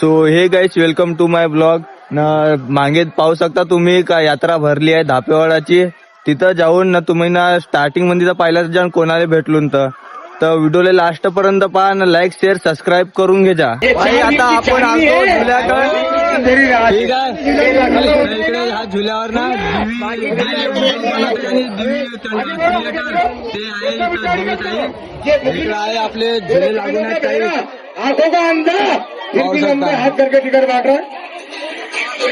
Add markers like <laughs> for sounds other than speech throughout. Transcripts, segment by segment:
So hey guys welcome to my blog न मागे पाहू शकता तुम्ही का यात्रा भरली आहे धापेवाडाची? तिथं जाऊन ना तुम्ही ना स्टार्टिंगमध्ये पाहिलं जाऊन कोणाला भेटलून तर. तर व्हिडिओला लास्ट पर्यंत पहा ना लाईक शेअर सबस्क्राईब करून घे जा. आता आपण आलो झुल्याकडे ह्या झुल्यावर ना ते आहे आपले झुले लागून काही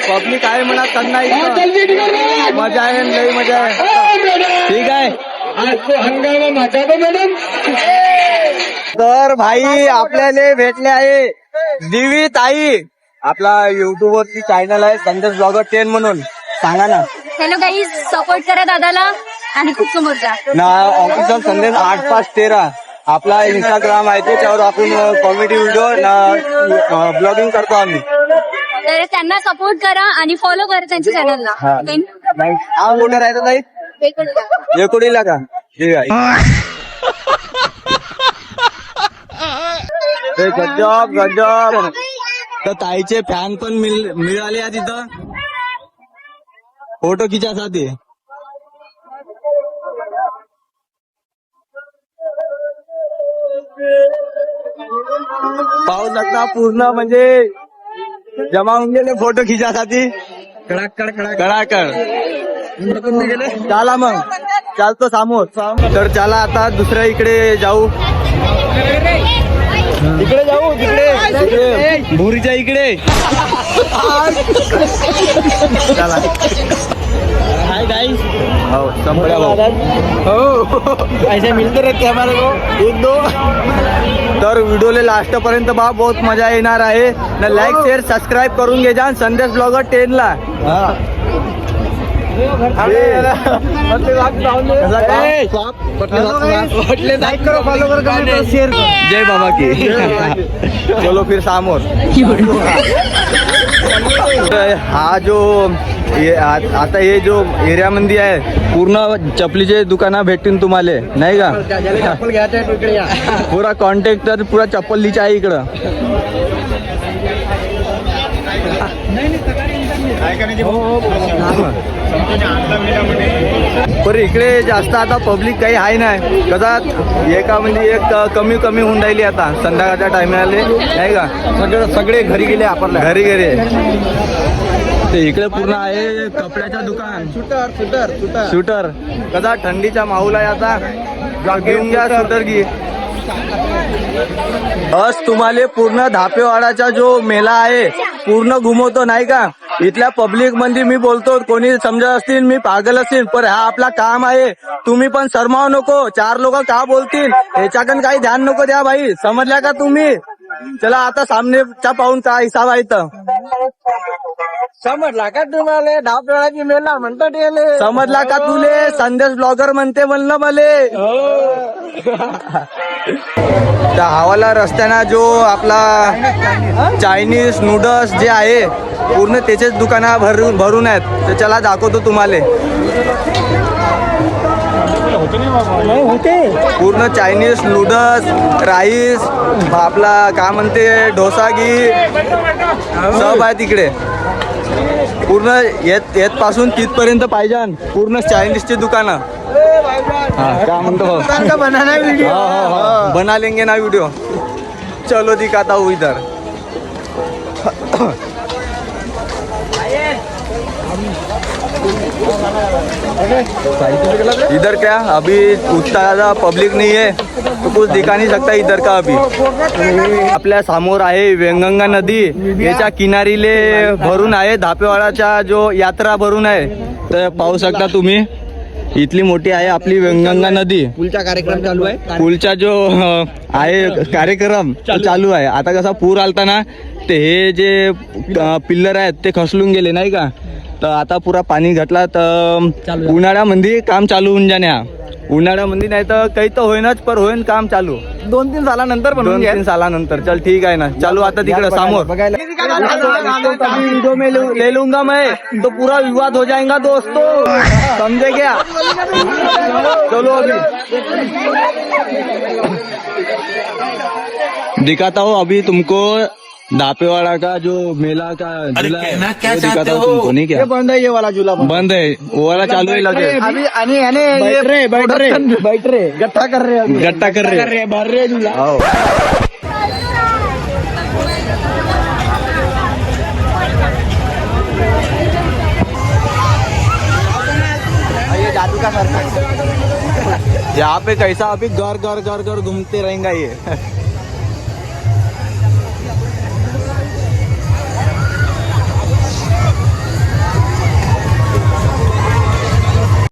पब्लिक आहे म्हणा त्यांना हाँ, मजा आहे लई मजा आहे. हाँ, ठीक आहे. आज तो हंगामा मचा दो मैडम. तर भाई आपल्याला भेटले आहे. दिवी ताई आपला युट्यूब वरती चॅनल आहे. संदेश ब्लॉगर टेन म्हणून. सांगा ना. हॅलो गाईज सपोर्ट करा दादाला आणि खूप समोर जा. ना ऑफिशियल संदेश आठ पाच तेरा. आपला इंस्टाग्राम आहे त्याच्यावर आपण कॉमेडी व्हिडिओ ब्लॉगिंग करतो आम्ही. तर त्यांना सपोर्ट करा आणि फॉलो करा त्यांच्या हा. चॅनलला कुठे राहतो ताई? एकोडीला का? ठीक आहे. गजब गजब. तर ताईचे फॅन पण मिल- मिळाले आहे तिथं फोटो खिचासाठी. पाहू शकता पूर्ण म्हणजे जमा होऊन गेले फोटो खिचासाठी कडाकड. कडाकड चला मग. चालतो सामोर. तर चला आता दुसऱ्या इकडे जाऊ. इकडे जाऊ तिकडे. तिकडे भुरीच्या इकडे. चला. हाय गाईस हो भाऊ. हो. ऐसे मिलते रहते हमारे को एक दो तर व्हिडिओला लास्ट पर्यंत बा बहुत मजा येणार आहे. न लाईक शेअर सबस्क्राईब करून घे जा संदेश ब्लॉगर टेन ला जय बाबा की. चलो फिर समोर. <laughs> हा जो हे आ- आता हे जो एरियामध्ये आहे पूर्ण चपलीचे दुकानं भेटतील तुम्हाला नाही का? पुरा कॉन्टॅक्ट तर पुरा चप्पलीचे आहे इकडं. पण इकडे जास्त आता पब्लिक काही आहे नाही. कसा एका म्हणजे एक कमी कमी होऊन राहिली आता संध्याकाळच्या टायमाला नाही का? सगळे सगळे घरी गेले आपण घरी घरी ते इकडे पूर्ण आहे कपड्याचं दुकान. शूटर शूटर शूटर शूटर कसा थंडीचा माहोल आहे आता घेऊन घ्या शूटर घे. बस तुम्हाला पूर्ण धापेवाडाचा जो मेला आहे पूर्ण घुमवतो नाही का? इथल्या पब्लिकमध्ये मी बोलतो कोणी समजत असतील मी पागल असतील पण हा आपला काम आहे. तुम्ही पण शरमाव नको चार लोक का बोलतील? याच्याकडे काही ध्यान नको द्या भाई. समजल्या का तुम्ही? चला आता सामनेचा पाहून का हिसाब आहे इथं. समजला का तुम्हाला? धापडोळाची मेला म्हणतात येले. समजला का तुले? संदेश ब्लॉगर म्हणते म्हणलं मले. त्या हवाला रस्त्याना जो आपला चायनीज नूडल्स जे आहे पूर्ण त्याचेच दुकानं भरून भरून आहेत. तर चला दाखवतो तुम्हाला. पूर्ण चायनीज नूडल्स राईस आपला काय म्हणते डोसा घी सब आहे तिकडे. पूर्ण येत येत पासून तिथपर्यंत पाहिजे पूर्ण चायनीजची दुकानं. हा काय म्हणतो? बनाना व्हिडिओ बना लेंगे ना वीडियो चलो दिखाता हूँ इधर. इधर क्या? अभी उतना ज्यादा पब्लिक नहीं है तो कुछ दिखा नहीं सकता इधर का अभी। आपल्यासमोर आहे वेंगंगा नदी. याच्या किनारीले भरून आहे धापेवाडाच्या जो यात्रा भरून आहे. तर पाहू शकता तुम्ही. इथली मोठी आहे आपली वेंगंगा नदी. पुढचा कार्यक्रम चालू आहे. पूलचा जो अ, आहे कार्यक्रम तो चालू आहे. आता कसा पूर आलता ना ते हे जे पिल्लर आहेत ते खसलून गेले नाही का? तर आता पुरा पाणी घटला तर उन्हाळ्यामध्ये काम चालू होऊन जाण्या. उन्हाळ्यामध्ये नाही तर काही तर होईनच पर होईन काम चालू. दोन तीन सालानंतर दोन तीन सालानंतर. चल ठीक आहे ना. चालू आता तिकडे समोर. वीडियो में लू- ले लूंगा मैं तो पूरा विवाद हो जाएगा दोस्तों. समझे क्या? चलो अभी। दिखाता हूँ अभी तुमको दापेवाड़ा का जो मेला का झूला है वो दिखाता हूँ तुमको नहीं क्या? बंद है ये वाला झूला बंद। है वो वाला चालू है लगे। अभी आणि याने बैठ रहे बैठ रहे। बैठ रहे गट्ठा कर रहे अभी। गट्टा कर रहे रहे भर रहे झूला। जादू का सरकार यहाँ पे कैसा अभी घर घर घर घर घूमते रहेंगे ये।